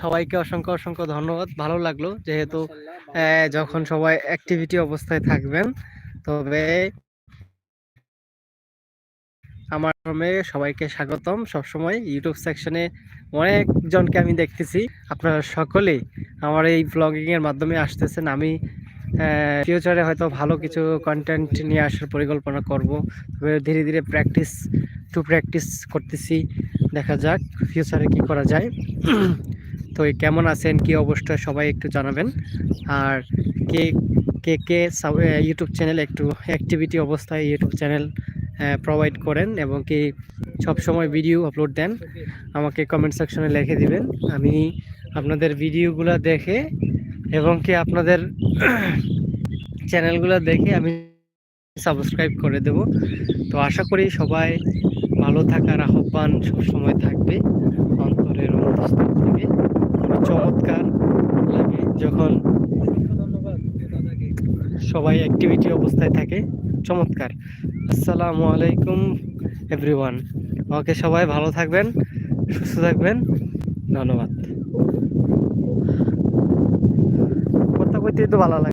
সবাইকে অসংখ্য অসংখ্য ধন্যবাদ। ভালো লাগল যেহেতু যখন সবাই অ্যাক্টিভিটি অবস্থায় থাকবেন তবে আমার ফর্মে সবাইকে স্বাগতম। সবসময় ইউটিউব সেকশনে অনেকজনকে আমি দেখতেছি। আপনারা সকলেই আমার এই ব্লগিংয়ের মাধ্যমে আসতেছেন। আমি ফিউচারে হয়তো ভালো কিছু কন্টেন্ট নিয়ে আসার পরিকল্পনা করব। তবে ধীরে ধীরে প্র্যাকটিস টু প্র্যাকটিস করতেছি। দেখা যাক ফিউচারে কি করা যায়। তো কেমন আছেন? কি অবস্থা? সবাই একটু জানাবেন। আর কে কে কে ইউটিউব চ্যানেল একটু অ্যাক্টিভিটি অবস্থায় ইউটিউব চ্যানেল প্রোভাইড করেন এবং কি সব সময় ভিডিও আপলোড দেন, আমাকে কমেন্ট সেকশনে লিখে দিবেন। আমি আপনাদের ভিডিওগুলো দেখে এবং কি আপনাদের চ্যানেলগুলো দেখে আমি সাবস্ক্রাইব করে দেব। তো আশা করি সবাই ভালো থাকার আহ্বান সবসময় থাকবে। অন্তরের অন্তঃস্থল থেকে। যখন সবাই অ্যাক্টিভিটি অবস্থায় থাকে চমৎকার। আসসালামু আলাইকুম এভরিওয়ান ওকে সবাই ভালো থাকবেন সুস্থ থাকবেন ধন্যবাদ। কথা বলতে তো ভালো লাগে।